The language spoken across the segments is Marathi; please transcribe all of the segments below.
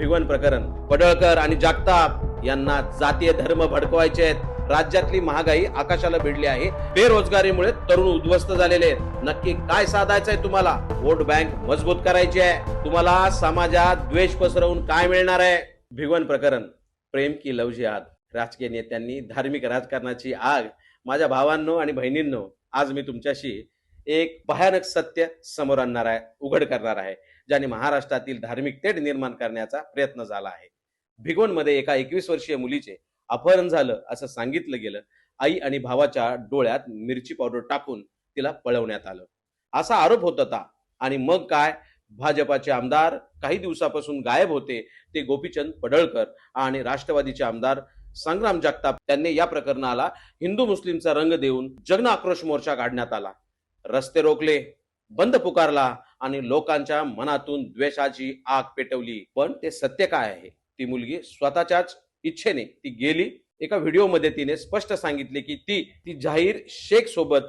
भिगवण प्रकरण. पडळकर आणि जागताप यांना जातीय धर्म भडकवायचे आहेत. राज्यातली महागाई आकाशाला भिडली आहे. बेरोजगारीमुळे तरुण उद्ध्वस्त झालेले आहेत. नक्की काय साधायचंय तुम्हाला? वोट बँक मजबूत करायची आहे. तुम्हाला समाजात द्वेष पसरवून काय मिळणार आहे? भिगवण प्रकरण. प्रेम की लव जिहाद. राजकीय नेत्यांनी धार्मिक राजकारणाची आग. माझ्या भावांनो आणि बहिणींनो आज मी तुमच्याशी एक भयानक सत्य समोर आणणार आहे उघड करणार आहे ज्याने महाराष्ट्रातील धार्मिक तेढ निर्माण करण्याचा प्रयत्न झाला आहे. भिगवणमध्ये एका एकवीस वर्षीय मुलीचे अपहरण झालं असं सांगितलं गेलं. आई आणि भावाच्या डोळ्यात मिरची पावडर टाकून तिला पळवण्यात आलं. असा आरोप होत होता. आणि मग काय? भाजपाचे आमदार काही दिवसापासून गायब होते ते गोपीचंद पडळकर आणि राष्ट्रवादीचे आमदार संग्राम जगताप त्यांनी या प्रकरणाला हिंदू मुस्लिमचा रंग देऊन जगन आक्रोश मोर्चा काढण्यात आला. रस्ते रोखले बंद पुकारला आणि लोकांच्या मनातून द्वेषाची आग पेटवली. पण ते सत्य काय आहे? ती मुलगी स्वतःच्याच इच्छेने ती गेली. एका व्हिडिओमध्ये तिने स्पष्ट सांगितले की ती ती जाहीर शेख सोबत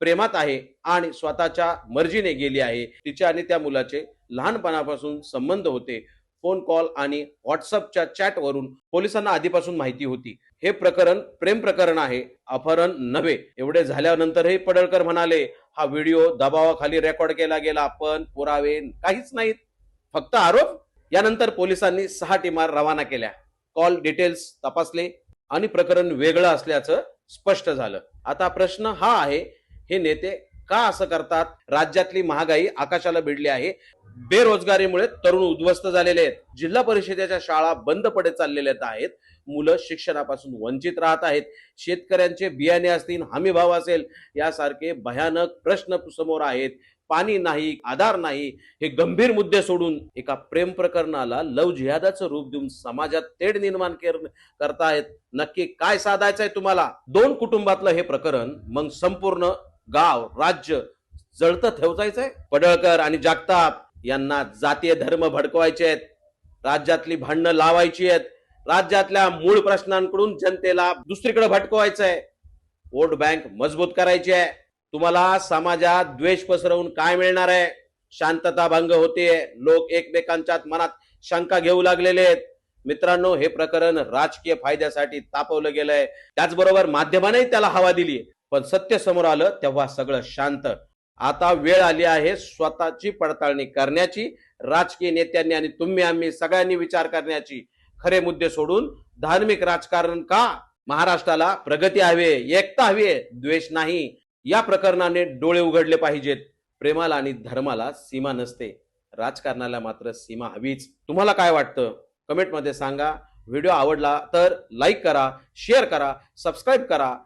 प्रेमात आहे आणि स्वतःच्या मर्जीने गेली आहे. तिच्या आणि त्या मुलाचे लहानपणापासून संबंध होते. फोन कॉल आणि व्हॉट्सअपच्या चॅटवरून पोलिसांना आधीपासून माहिती होती. हे प्रकरण प्रेम प्रकरण आहे अपहरण नव्हे. एवढे झाल्यानंतरही पडळकर म्हणाले हा व्हिडिओ दबावाखाली रेकॉर्ड केला गेला पण पुरावे काहीच नाहीत. फक्त आरोप? यानंतर पोलिसांनी सहा टीमार रवाना केल्या. कॉल डिटेल्स तपासले आणि प्रकरण वेगळं असल्याचं स्पष्ट झालं. आता प्रश्न हा आहे हे नेते का असं करतात? राज्यातली महागाई आकाशाला भिडली आहे. बेरोजगारीमुळे तरुण उद्ध्वस्त झालेले आहेत. जिल्हा परिषदेच्या शाळा बंद पडत चाललेल्या आहेत. मुलं शिक्षणापासून वंचित राहत आहेत. शेतकऱ्यांचे बियाणे असतील हमीभाव असेल यासारखे भयानक प्रश्न समोर आहेत. पाणी नाही आधार नाही हे गंभीर मुद्दे सोडून एका प्रेम प्रकरणाला लव जिहादाचं रूप देऊन समाजात तेढ निर्माण कर- करतायत. नक्की काय साधायचंय तुम्हाला? दोन कुटुंबातलं हे प्रकरण मग संपूर्ण गाव राज्य जळतं ठेवायचंय पडळकर आणि जागताप यांना जातीय धर्म भडकवायचे आहेत. राज्यातली भांडणं लावायची आहेत. राज्यातल्या मूळ प्रश्नांकडून जनतेला दुसरीकडे भटकवायचंय. वोट बँक मजबूत करायची आहे. तुम्हाला समाजात द्वेष पसरवून काय मिळणार आहे? शांतता भंग होते लोक एकमेकांच्या मनात शंका घेऊ लागलेले आहेत. मित्रांनो हे प्रकरण राजकीय फायद्यासाठी तापवलं गेलंय. त्याचबरोबर माध्यमानेही त्याला हवा दिली पण सत्य समोर आलं तेव्हा सगळं शांत. आता वेळ आली आहे स्वतःची पडताळणी करण्याची राजकीय नेत्यांनी आणि तुम्ही आम्ही सगळ्यांनी विचार करण्याची. खरे मुद्दे सोडून धार्मिक राजकारण का? महाराष्ट्राला प्रगती हवी एकता हवी द्वेष नाही. या प्रकरणाने डोळे उघडले पाहिजेत. प्रेमाला आणि धर्माला सीमा नसते. राजकारणाला मात्र सीमा हवीच. तुम्हाला काय वाटतं? कमेंटमध्ये सांगा. व्हिडिओ आवडला तर लाईक करा शेअर करा सबस्क्राईब करा.